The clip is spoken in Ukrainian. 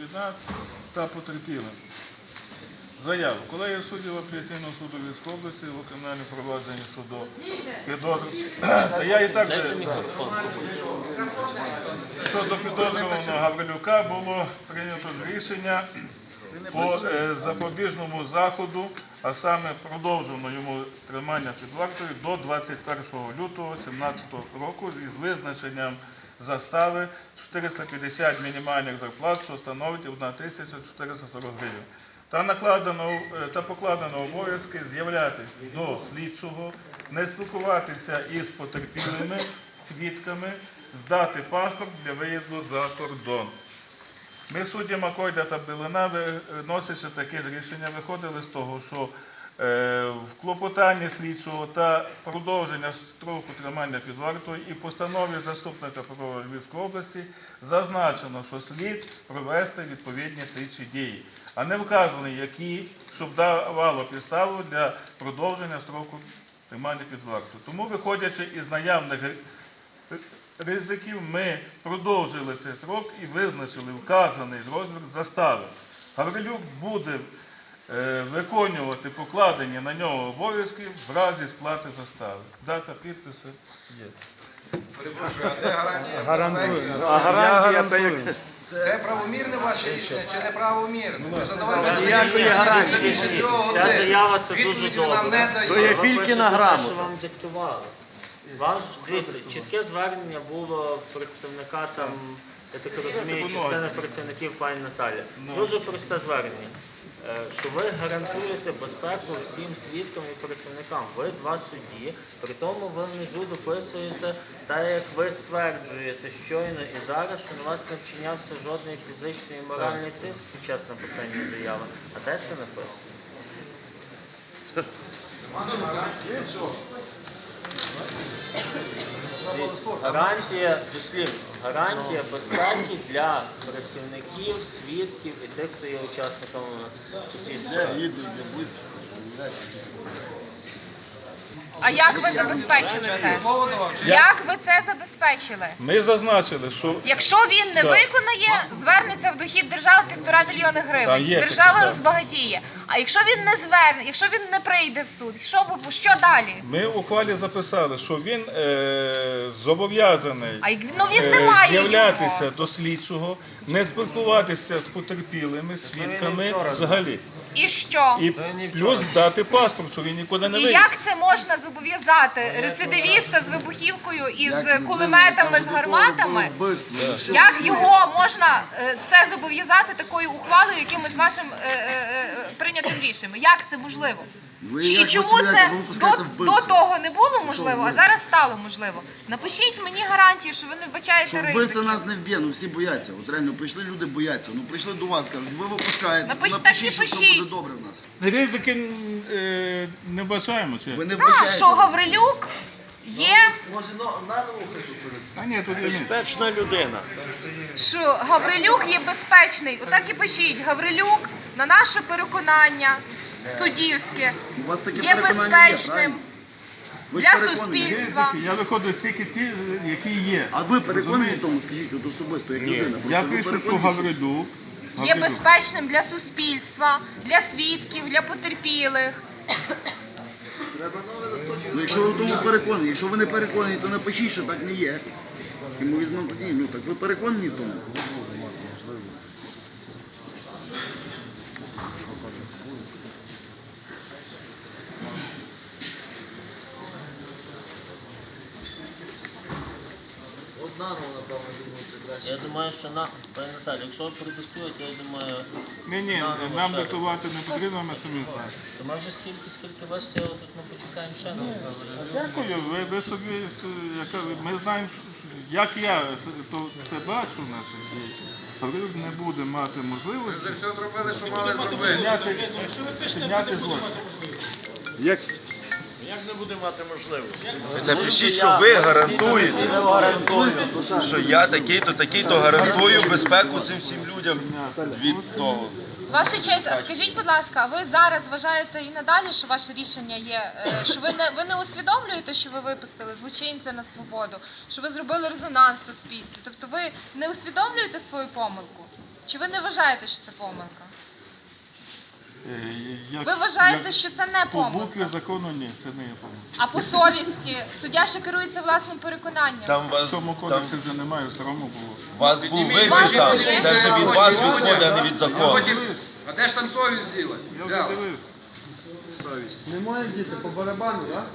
Лубіна та потерпілим. Заяву. Колегія суддів апеляційного суду Львівської області у кримінальному провадженні підозри. Та я і так же щодо підозрюваного Гаврилюка було прийнято рішення по е, запобіжному заходу, а саме продовжено йому тримання під вартою до 21 лютого 2017 року із визначенням застави 450 мінімальних зарплат, що становить 1440 гривень. Та накладено е, та покладено обов'язки з'являтися до слідчого, не спілкуватися із потерпілими, свідками, здати паспорт для виїзду за кордон. Ми судді Макойда та Білина, виносячи таке рішення, виходили з того, що е, в клопотанні слідчого та продовження строку тримання під вартою і постанові заступника прокурора Львівської області зазначено, що слід провести відповідні слідчі дії, а не вказано, які, щоб давало підставу для продовження строку тримання під вартою. Тому, виходячи із наявних ризиків ми продовжили цей строк і визначили вказаний розмір застави. Гаврилюк буде е, виконувати покладені на нього обов'язки в разі сплати застави. Дата підпису є. Перепрошую, а де гарантія? Гарантую. безпеки? А гарантія то як Це правомірне ваше рішення чи неправомірне? Ви задавайте Ніякої питання, гарантії. більше цього Ця заява це дуже Відповіді ви нам добре. не То є те, грамота. що вам диктували. Ваш, дивіться, чітке звернення було представника там, я так розумію, частини працівників пані Наталі. Дуже просте звернення. Е, Що ви гарантуєте безпеку всім свідкам і працівникам. Ви два судді, при тому ви внизу дописуєте, так як ви стверджуєте щойно і зараз, що на вас не вчинявся жодний фізичний і моральний тиск під час написання заяви. А де це написано? Дивіться, Гарантія, дослівно, гарантія безпеки для працівників, свідків і тих, хто є учасниками цієї справи. А як ви забезпечили це? Як ви це забезпечили? Ми зазначили, що Якщо він не Так. виконає, звернеться в дохід держави півтора мільйони Там гривень. є Держава так. розбагатіє. А якщо він не зверне, якщо він не прийде в суд, що що далі? ми в ухвалі записали, що він е, зобов'язаний А ну він е, не має з'являтися до слідчого, не спілкуватися з потерпілими, свідками взагалі. І що? І плюс здати паспорт, що він нікуди не І вийде. як це можна зобов'язати рецидивіста з вибухівкою і з кулеметами, з гарматами? Як його можна е, це зобов'язати такою ухвалою, якимось вашим е, е, е, прийнятим рішенням? Як це можливо? Ви І як чому це Ви до, випускаєте до вбивцю. того не було можливо, а зараз стало можливо? Напишіть мені гарантію, що ви не вбачаєте Що вбивця ризиків. нас не вб'є, ну всі бояться. От реально прийшли люди бояться. Ну прийшли до вас, кажуть, ви випускаєте. Напишіть, так і що все пишіть. буде добре в нас. Ризики е, не бачаємо. Чи? Ви не Так, вбачаєте. що Гаврилюк є, Може, наново хочу перед. А ні, тут ні. безпечна людина. що Гаврилюк є безпечний. Отак і пишіть. Гаврилюк, на наше переконання суддівське, є безпечним? Ви для суспільства. Я виходжу тільки ті, які є. А ви переконані в тому, скажіть, от особисто, як людина. Просто Я ви пишу, що переконані, Гаврилюк. Є безпечним для суспільства, для свідків, для потерпілих. Ну, якщо ви в тому переконані, якщо ви не переконані, то напишіть, що так не є. І ми візьмемо. Ні, ну так ви переконані в тому. Я думаю, що на пані Наталі, якщо ви протестуєте, я думаю, Ні, ні, Наново нам ще. датувати не потрібно, ми самі знаємо. то ми вже стільки, скільки ви стояли, тут ми почекаємо ще на Дякую, ви, ви собі, с- яка, ми знаємо, що- як я с- то це бачу в наших дій. Гаврилюк не буде мати можливості Ви все зробили, що мали зробити. підняти, підняти злочин. Як, як не буде мати можливості? Напишіть, що ви гарантуєте, що я такий-то, такий-то гарантую безпеку цим всім людям від того. Ваша честь, а скажіть, будь ласка, а ви зараз вважаєте і надалі, що ваше рішення є, е, що ви не ви не усвідомлюєте, що ви випустили злочинця на свободу, що ви зробили резонанс в суспільстві? Тобто ви не усвідомлюєте свою помилку? Чи ви не вважаєте, що це помилка? Е, як- Ви вважаєте, як що це не по букві закону ні, це не є помилка. А по совісті суддя ще керується власним переконанням. Там В цьому цьому там кодексі вже немає, в старому було. вас був виписав, це вже від вас відходить, а не від закону. А де ж там совість ділась? Я вже дивився. Немає діти по барабану, так?